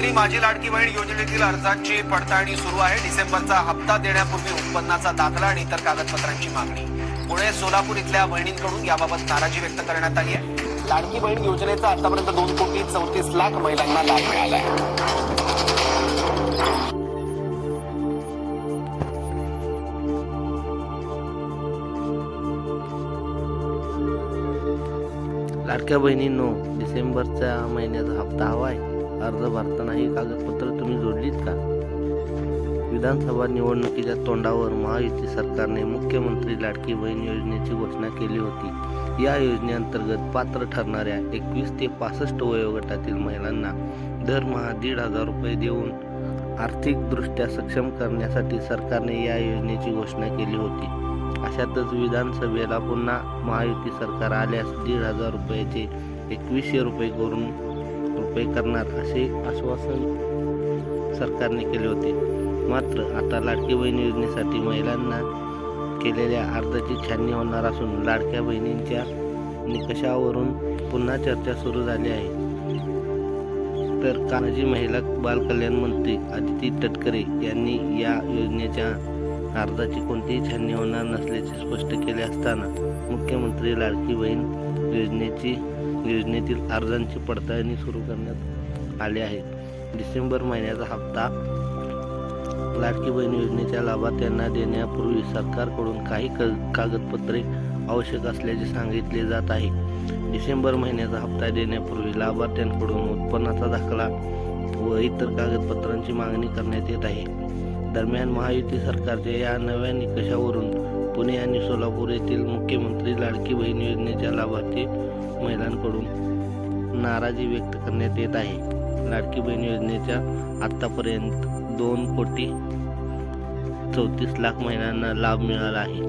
प्रधानमंत्री माझी लाडकी बहीण योजनेतील अर्जाची पडताळणी सुरू आहे. डिसेंबरचा हप्ता देण्यापूर्वी उत्पन्नाचा दाखला आणि इतर कागदपत्रांची मागणी. पुणे सोलापूर इथल्या बहिणींकडून याबाबत नाराजी व्यक्त करण्यात आली आहे. लाडकी बहीण योजनेचा आतापर्यंत दोन कोटी चौतीस लाख महिलांना लाभ मिळाला आहे. लाडक्या बहिणींनो डिसेंबरच्या महिन्याचा हप्ता हवा आहे. अर्ज भरताना ही कागदपत्र तुम्ही जोडलीत का? विधानसभा निवडणुकीच्या तोंडावर महायुती सरकारने मुख्यमंत्री लाडकी बहीण योजनेची घोषणा केली होती. या योजनेअंतर्गत पात्र ठरणाऱ्या एकवीस ते पासष्ट वयोगटातील महिलांना दरमहा दीड हजार रुपये देऊन आर्थिकदृष्ट्या सक्षम करण्यासाठी सरकारने या योजनेची घोषणा केली होती. अशातच विधानसभेला पुन्हा महायुती सरकार आल्यास दीड हजार रुपयाचे एकवीसशे रुपये करून रुपये करणार असे आश्वासन सरकारने केले होते. मात्र आता लाडकी बहीण योजनेसाठी महिलांना केलेल्या अर्जाची छाननी होणार असून लाडक्या बहिणींच्या निकषावरून पुन्हा चर्चा सुरू झाली आहे. तर कानाजी महिला बाल कल्याण मंत्री आदिती तटकरे यांनी या योजनेच्या अर्जाची कोणतीही छाननी होणार नसल्याचे स्पष्ट केले असताना मुख्यमंत्री लाडकी बहीण योजनेची योजनेतील अर्जांची पडताळणी सुरू करण्यात आली आहे. डिसेंबर महिन्याचा हप्ता लाडकी बहीण योजनेच्या लाभार्थ्यांना देण्यापूर्वी सरकारकडून काही क कागदपत्रे आवश्यक असल्याचे सांगितले जात आहे. डिसेंबर महिन्याचा हप्ता देण्यापूर्वी लाभार्थ्यांकडून उत्पन्नाचा दाखला व इतर कागदपत्रांची मागणी करण्यात येत आहे. दरम्यान महायुती सरकारच्या या नव्या निकषावरून पुणे आणि सोलापूर येथील मुख्यमंत्री लाडकी बहीण योजनेच्या लाभार्थी महिलांकडून नाराजी व्यक्त करण्यात येत आहे. लाडकी बहीण योजनेच्या आतापर्यंत दोन कोटी चौतीस लाख महिलांना लाभ मिळाला आहे.